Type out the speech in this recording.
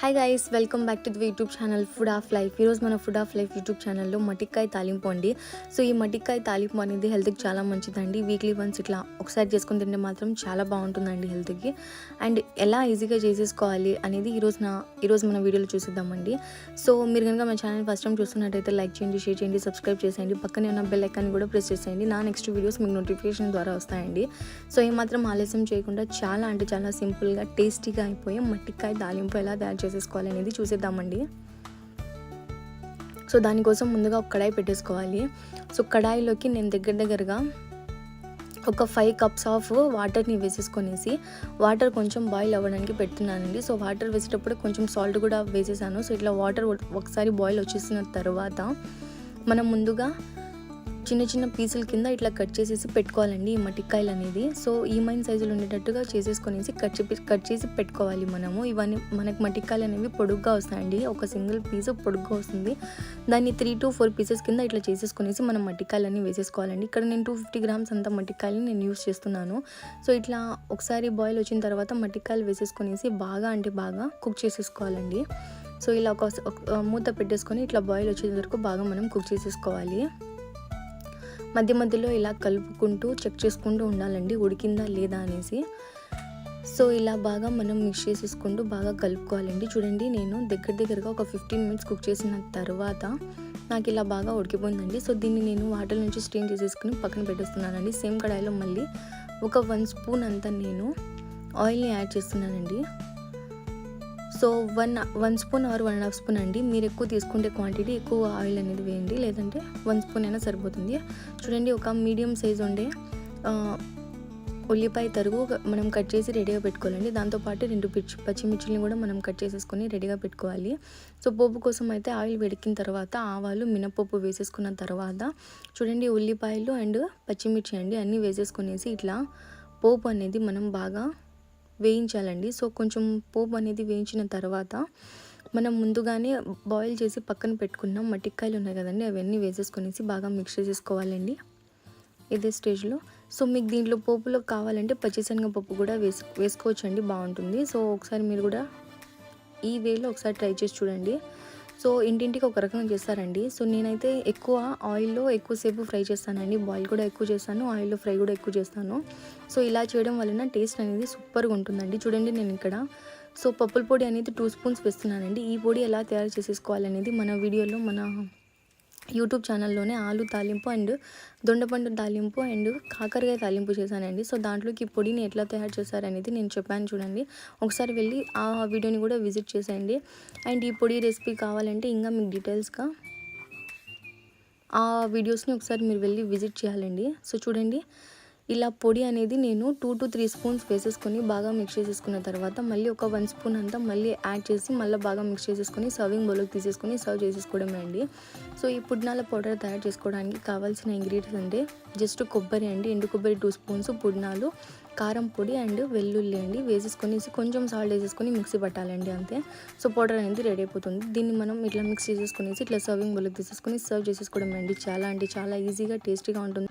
Hi guys welcome back to the YouTube channel food of life ఈరోజు మన food of life YouTube ఛానల్లో మటిక్కాయ తాలింపు అండి. సో ఈ మటిక్కాయ తాలింపు అనేది హెల్త్కి చాలా మంచిదండి. వీక్లీ వన్స్ ఇట్లా ఒకసారి చేసుకుని తింటే మాత్రం చాలా బాగుంటుందండి హెల్త్కి అండ్ ఎలా ఈజీగా చేసేసుకోవాలి అనేది ఈరోజు నా ఈరోజు మన వీడియోలో చూసిద్దామండి. సో మీరు కనుక మన ఛానల్ ఫస్ట్ టైం చూస్తున్నట్టయితే లైక్ చేయండి షేర్ చేయండి సబ్స్క్రైబ్ చేసేయండి. పక్కనే ఉన్న బెల్ ఐకాన్ కూడా ప్రెస్ చేసేయండి. నా నెక్స్ట్ వీడియోస్ మీకు నోటిఫికేషన్ ద్వారా వస్తాయండి. సో ఏమాత్రం ఆలస్యం చేయకుండా చాలా అంటే చాలా సింపుల్గా టేస్టీగా అయిపోయే మట్టికాయ తాలింపు ఎలా తయారు చేసేసుకోవాలి అనేది చూసేద్దామండి. సో దానికోసం ముందుగా ఒక కడాయి పెట్టేసుకోవాలి. సో కడాయిలోకి నేను దగ్గర దగ్గరగా ఒక ఫైవ్ కప్స్ ఆఫ్ వాటర్ని వేసేసుకొనేసి వాటర్ కొంచెం బాయిల్ అవ్వడానికి పెడుతున్నానండి. సో వాటర్ వేసేటప్పుడు కొంచెం సాల్ట్ కూడా వేసేసాను. సో ఇట్లా వాటర్ ఒకసారి బాయిల్ వచ్చేసిన తర్వాత మనం ముందుగా చిన్న చిన్న పీసుల కింద ఇట్లా కట్ చేసేసి పెట్టుకోవాలండి ఈ మటికాయలు అనేది. సో ఈ మైన్ సైజులు ఉండేటట్టుగా చేసేసుకునేసి కట్ కట్ చేసి పెట్టుకోవాలి మనము. ఇవన్నీ మనకి మటికాయలు అనేవి పొడుగ్గా వస్తాయండి. ఒక సింగిల్ పీస్ పొడుగ్గా వస్తుంది. దాన్ని త్రీ టు ఫోర్ పీసెస్ కింద ఇట్లా చేసేసుకునేసి మనం మట్టికాయలన్నీ వేసేసుకోవాలండి. ఇక్కడ నేను టూ ఫిఫ్టీ గ్రామ్స్ అంత మట్టికాయలు నేను యూస్ చేస్తున్నాను. సో ఇట్లా ఒకసారి బాయిల్ వచ్చిన తర్వాత మట్టికాయలు వేసేసుకునేసి బాగా అంటే బాగా కుక్ చేసేసుకోవాలండి. సో ఇలా ఒక ఒక మూత పెట్టేసుకొని ఇట్లా బాయిల్ వచ్చే వరకు బాగా మనం కుక్ చేసేసుకోవాలి. మధ్య మధ్యలో ఇలా కలుపుకుంటూ చెక్ చేసుకుంటూ ఉండాలండి ఉడికిందా లేదా అనేసి. సో ఇలా బాగా మనం మిక్స్ చేసేసుకుంటూ బాగా కలుపుకోవాలండి. చూడండి నేను దగ్గర దగ్గరగా ఒక ఫిఫ్టీన్ మినిట్స్ కుక్ చేసిన తర్వాత నాకు ఇలా బాగా ఉడికిపోయిందండి. సో దీన్ని నేను వాటర్ నుంచి స్టీమ్ చేసేసుకుని పక్కన పెట్టేస్తున్నానండి. సేమ్ కడాయిలో మళ్ళీ ఒక వన్ స్పూన్ అంతా నేను ఆయిల్ని యాడ్ చేస్తున్నానండి. So one one spoon or one and half spoon అండి. మీరు ఎక్కువ తీసుకుంటే క్వాంటిటీ ఎక్కువ ఆయిల్ అనేది వేయండి. లేదంటే వన్ స్పూన్ అయినా సరిపోతుంది. చూడండి ఒక మీడియం సైజ్ ఉండే ఉల్లిపాయ తరుగు మనం కట్ చేసి రెడీగా పెట్టుకోవాలండి. దాంతోపాటు రెండు పిచ్చి పచ్చిమిర్చిని కూడా మనం కట్ చేసేసుకొని రెడీగా పెట్టుకోవాలి. సో పోపు కోసం అయితే ఆయిల్ వెడికిన తర్వాత ఆవాలు మినపప్పు వేసేసుకున్న తర్వాత చూడండి ఉల్లిపాయలు అండ్ పచ్చిమిర్చి అండి. అన్నీ వేసేసుకునేసి ఇట్లా పోపు అనేది మనం బాగా వేయించాలండి. సో కొంచెం పోపు అనేది వేయించిన తర్వాత మనం ముందుగానే బాయిల్ చేసి పక్కన పెట్టుకున్న మట్టికాయలు ఉన్నాయి కదండి అవన్నీ వేసేసుకునేసి బాగా మిక్స్ చేసేసుకోవాలండి ఇదే స్టేజ్లో. సో మీకు దీంట్లో పోపులో కావాలంటే పచ్చిశనగపప్పు కూడా వేసు వేసుకోవచ్చండి బాగుంటుంది. సో ఒకసారి మీరు కూడా ఈ వేలో ఒకసారి ట్రై చేసి చూడండి. సో ఇంటింటికి ఒక రకంగా చేస్తారండి. సో నేనైతే ఎక్కువ ఆయిల్లో ఎక్కువసేపు ఫ్రై చేస్తానండి. బాయిల్ కూడా ఎక్కువ చేస్తాను ఆయిల్లో ఫ్రై కూడా ఎక్కువ చేస్తాను. సో ఇలా చేయడం వలన టేస్ట్ అనేది సూపర్గా ఉంటుందండి. చూడండి నేను ఇక్కడ. సో పప్పుల పొడి అనేది టూ స్పూన్స్ వేస్తున్నానండి. ఈ పొడి ఎలా తయారు చేసేసుకోవాలనేది మన వీడియోలో మన యూట్యూబ్ ఛానల్లోనే ఆలు తాలింపు అండ్ దొండపండు తాలింపు అండ్ కాకరకాయ తాలింపు చేశానండి. సో దాంట్లోకి ఈ పొడిని ఎట్లా తయారు చేశారనేది నేను చెప్పాను చూడండి. ఒకసారి వెళ్ళి ఆ వీడియోని కూడా విజిట్ చేసేయండి. అండ్ ఈ పొడి రెసిపీ కావాలంటే ఇంకా మీకు డీటెయిల్స్గా ఆ వీడియోస్ని ఒకసారి మీరు వెళ్ళి విజిట్ చేయాలండి. సో చూడండి. ఇలా పొడి అనేది నేను టూ టు త్రీ స్పూన్స్ వేసేసుకొని బాగా మిక్స్ చేసేసుకున్న తర్వాత మళ్ళీ ఒక వన్ స్పూన్ అంతా మళ్ళీ యాడ్ చేసి మళ్ళీ బాగా మిక్స్ చేసేసుకొని సర్వింగ్ బౌల్కి తీసేసుకొని సర్వ్ చేసేసుకోవడమే అండి. సో ఈ పుట్నాల పౌడర్ తయారు చేసుకోవడానికి కావాల్సిన ఇంగ్రీడియంట్స్ అంటే జస్ట్ కొబ్బరి అండి. ఎండు కొబ్బరి టూ స్పూన్స్ పుట్నాలు కారం పొడి అండ్ వెల్లుల్లి అండి. వేసేసుకొని కొంచెం సాల్ట్ వేసేసుకొని మిక్సీ పట్టాలండి అంతే. సో పౌడర్ అనేది రెడీ అయిపోతుంది. దీన్ని మనం ఇట్లా మిక్స్ చేసేసుకునేసి ఇట్లా సర్వింగ్ బౌల్కి తీసేసుకొని సర్వ్ చేసేసుకోవడం అండి. చాలా అంటే చాలా ఈజీగా టేస్టీగా ఉంటుంది.